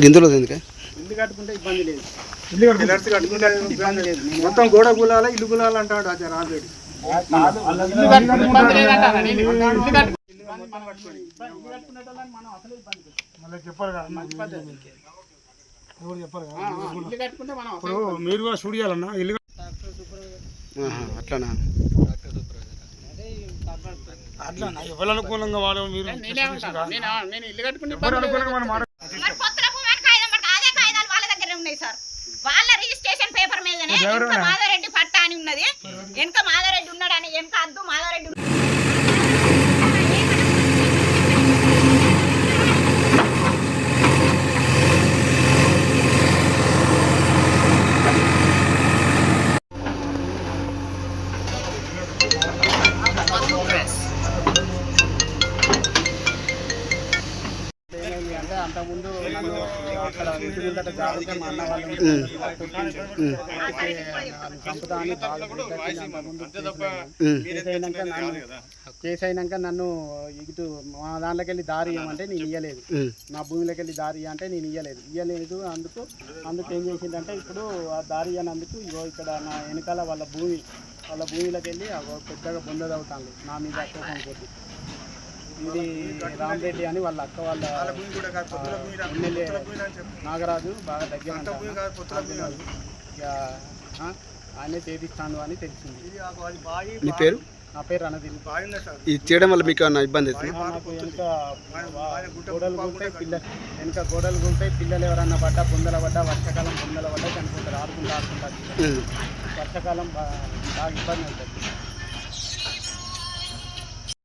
గిందులో ఎందుకే? ఇల్లు కట్టుకుంటే ఇబ్బంది లేదు ఇల్లు కట్టుకుంటే ఇబ్బంది లేదు మొత్తం గోడ గులాల ఇల్లు గులాల అంటాడు అది ఇప్పుడు మీరు కూడా షూట్ చేయాలన్నా ఇల్లు అట్లానా? అట్లా ఎవరు అనుకూలంగా వాడు మీరు? వాళ్ళ దగ్గర ఉన్నాయి సార్. వాళ్ళ రిజిస్ట్రేషన్ పేపర్ మీదనే వెనక మాధవరెడ్డి పట్టా అని ఉన్నది. వెనక మాధవరెడ్డి ఉన్నాడని వెనక అద్దు మాధవరెడ్డి అంతకుముందు నన్ను అక్కడ ఇంటి ముందట జాగ్రత్త మా అన్న వాళ్ళు చంపుతా అని నన్ను కేసు అయినాక నన్ను ఇటు మా దాంట్లోకి వెళ్ళి దారి ఇవ్వమంటే నేను ఇయ్యలేదు. నా భూమిలోకి వెళ్ళి దారి అంటే నేను ఇయ్యలేదు ఇయ్యలేదు అందుకు అందుకు ఏం చేసిందంటే ఇప్పుడు ఆ దారి ఇయ్యనందుకు ఇగో ఇక్కడ నా వెనకాల వాళ్ళ భూమి వాళ్ళ భూమిలోకి వెళ్ళి పెద్దగా బొంద తవ్వుతాను నా మీద కోపం కొద్ది ఇది రామరెడ్డి అని వాళ్ళ అక్క వాళ్ళ ఎమ్మెల్యే నాగరాజు బాగా దగ్గర ఆయనే చేపిస్తాను అని తెలిసింది. మీ పేరు? నా పేరు రణదిల్ ఇది చేయడం వల్ల మీకు ఏమన్నా ఇబ్బంది అవుతుంది? నాకు వెనుక గోడలు గుంటాయి పిల్ల వెనుక గోడలు గుంటాయి పిల్లలు ఎవరన్నా పడ్డా బొందల పడ్డా వర్షాకాలం బొందల పడ్డా చనిపోతారు ఆడుకుంటూ ఆడుకుంటూ. ఉమ్. వర్షాకాలం బాగా ఇబ్బంది అవుతుంది.